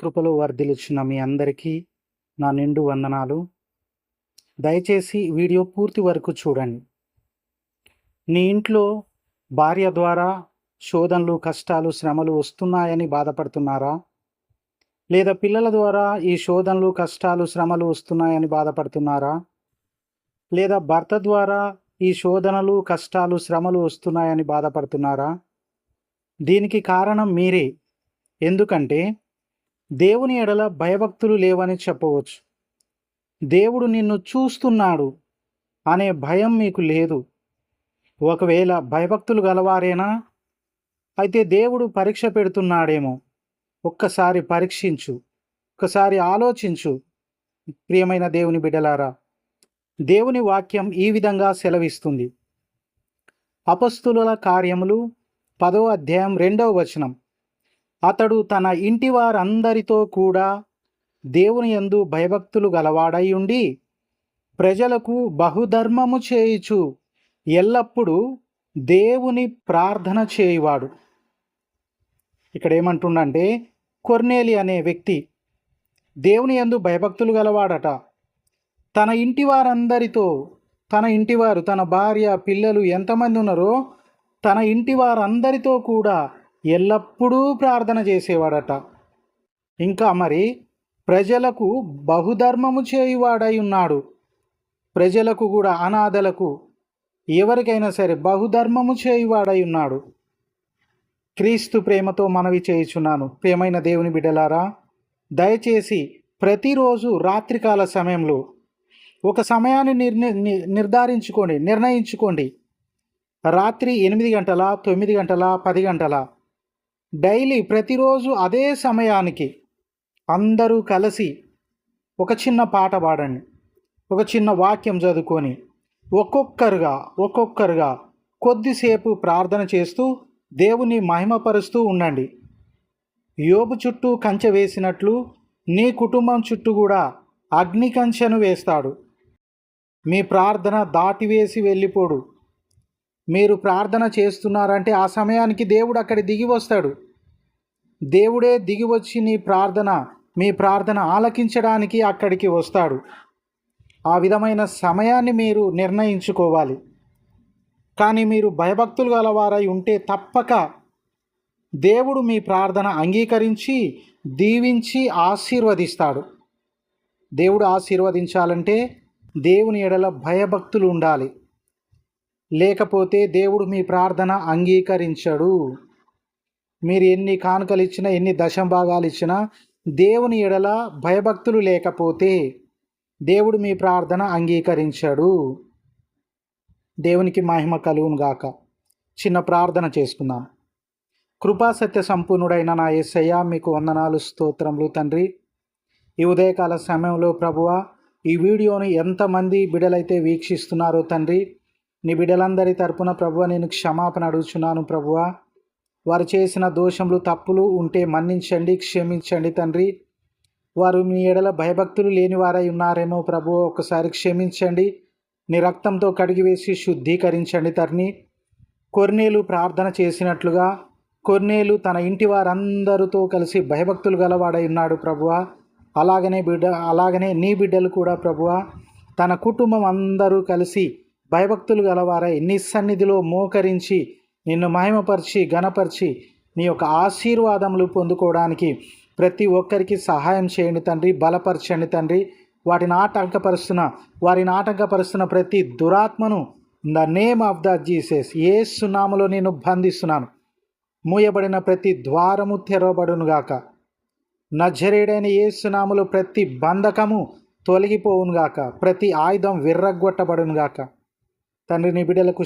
కృపలో వర్ధిలిచ్చిన మీ అందరికీ నా నిండు వందనాలు. దయచేసి వీడియో పూర్తి వరకు చూడండి. నీ ఇంట్లో భార్య ద్వారా శోధనలు కష్టాలు శ్రమలు వస్తున్నాయని బాధపడుతున్నారా? లేదా పిల్లల ద్వారా ఈ శోధనలు కష్టాలు శ్రమలు వస్తున్నాయని బాధపడుతున్నారా? లేదా భర్త ద్వారా ఈ శోధనలు కష్టాలు శ్రమలు వస్తున్నాయని బాధపడుతున్నారా? దీనికి కారణం మీరే. ఎందుకంటే దేవుని ఎడల భయభక్తులు లేవని చెప్పవచ్చు. దేవుడు నిన్ను చూస్తున్నాడు అనే భయం మీకు లేదు. ఒకవేళ భయభక్తులు గలవారేనా? అయితే దేవుడు పరీక్ష పెడుతున్నాడేమో. ఒక్కసారి పరీక్షించు. ఒక్కసారి ఆలోచించు. ప్రియమైన దేవుని బిడ్డలారా దేవుని వాక్యం ఈ విధంగా సెలవిస్తుంది. అపస్తుల కార్యములు పదో అధ్యాయం రెండవ వచనం. అతడు తన ఇంటి వారందరితో కూడా దేవుని యందు భయభక్తులు గలవాడై ఉండి ప్రజలకు బహుధర్మము చేయుచు ఎల్లప్పుడూ దేవుని ప్రార్థన చేయువాడు. ఇక్కడ ఏమంటుండంటే కొర్నేలి అనే వ్యక్తి దేవుని యందు భయభక్తులు గలవాడట. తన ఇంటి వారందరితో తన ఇంటివారు తన భార్య పిల్లలు ఎంతమంది ఉన్నారో తన ఇంటి వారందరితో కూడా ఎల్లప్పుడూ ప్రార్థన చేసేవాడట. ఇంకా మరి ప్రజలకు బహుధర్మము చేయువాడై ఉన్నాడు. ప్రజలకు కూడా అనాథలకు ఎవరికైనా సరే బహుధర్మము చేయువాడై ఉన్నాడు. క్రీస్తు ప్రేమతో మనవి చేయుచున్నాను. ప్రేమైన దేవుని బిడ్డలారా దయచేసి ప్రతిరోజు రాత్రికాల సమయంలో ఒక సమయాన్ని నిర్ణ నిర్ధారించుకోండి నిర్ణయించుకోండి. రాత్రి ఎనిమిది గంటల తొమ్మిది గంటల పది గంటల. డైలీ ప్రతిరోజు అదే సమయానికి అందరూ కలిసి ఒక చిన్న పాట పాడండి ఒక చిన్న వాక్యం చదువుకొని ఒక్కొక్కరుగా ఒక్కొక్కరుగా కొద్దిసేపు ప్రార్థన చేస్తూ దేవుని మహిమపరుస్తూ ఉండండి. యోబు చుట్టూ కంచె వేసినట్లు నీ కుటుంబం చుట్టూ కూడా అగ్ని కంచెను వేస్తాడు. మీ ప్రార్థన దాటివేసి వెళ్ళిపోడు. మీరు ప్రార్థన చేస్తున్నారంటే ఆ సమయానికి దేవుడు అక్కడ దిగి వస్తాడు. దేవుడే దిగి వచ్చి నీ ప్రార్థన మీ ప్రార్థన ఆలకించడానికి అక్కడికి వస్తాడు. ఆ విధమైన సమయాన్ని మీరు నిర్ణయించుకోవాలి. కానీ మీరు భయభక్తులు గలవారై ఉంటే తప్పక దేవుడు మీ ప్రార్థన అంగీకరించి దీవించి ఆశీర్వదిస్తాడు. దేవుడు ఆశీర్వదించాలంటే దేవుని ఎడల భయభక్తులు ఉండాలి. లేకపోతే దేవుడు మీ ప్రార్థన అంగీకరించడు. మీరు ఎన్ని కానుకలు ఇచ్చినా ఎన్ని దశంభాగాలు ఇచ్చినా దేవుని ఎడల భయభక్తులు లేకపోతే దేవుడు మీ ప్రార్థన అంగీకరించడు. దేవునికి మహిమ కలుగును గాక. చిన్న ప్రార్థన చేసుకుందాం. కృపా సత్య సంపూర్ణుడైన నా యేసయ్య మీకు వందనాలు స్తోత్రములు తండ్రి. ఈ ఉదయకాల సమయంలో ప్రభువా ఈ వీడియోను ఎంతమంది బిడలైతే వీక్షిస్తున్నారో తండ్రి నీ బిడలందరి తరపున ప్రభువ నేను క్షమాపణ అడుగుచున్నాను ప్రభువ. వారు చేసిన దోషములు తప్పులు ఉంటే మన్నించండి క్షమించండి తండ్రి. వారు మీ ఎడల భయభక్తులు లేని వారై ఉన్నారేమో ప్రభు ఒకసారి క్షమించండి. నీ రక్తంతో కడిగివేసి శుద్ధీకరించండి తండ్రి. కొర్నేలు ప్రార్థన చేసినట్లుగా కొర్నేలు తన ఇంటి వారందరితో కలిసి భయభక్తులు గలవాడై ఉన్నాడు ప్రభువా. అలాగనే బిడ్డ అలాగనే నీ బిడ్డలు కూడా ప్రభువా తన కుటుంబం అందరూ కలిసి భయభక్తులు గలవారై నీ సన్నిధిలో మోకరించి నిన్ను మహిమపరిచి ఘనపరిచి నీ యొక్క ఆశీర్వాదములు పొందుకోవడానికి ప్రతి ఒక్కరికి సహాయం చేయండి తండ్రి బలపరచండి తండ్రి. వాటిని ఆటంకపరుస్తున్న వారిని ఆటంకపరుస్తున్న ప్రతి దురాత్మను the name of the Jesus ఏ సునామలో నేను బంధిస్తున్నాను. మూయబడిన ప్రతి ద్వారము తెరవబడునుగాక. నజరేడైన ఏసునాములు ప్రతి బంధకము తొలగిపోవునుగాక ప్రతి ఆయుధం విర్రగొట్టబడునుగాక. తండ్రి నీ బిడ్డలకు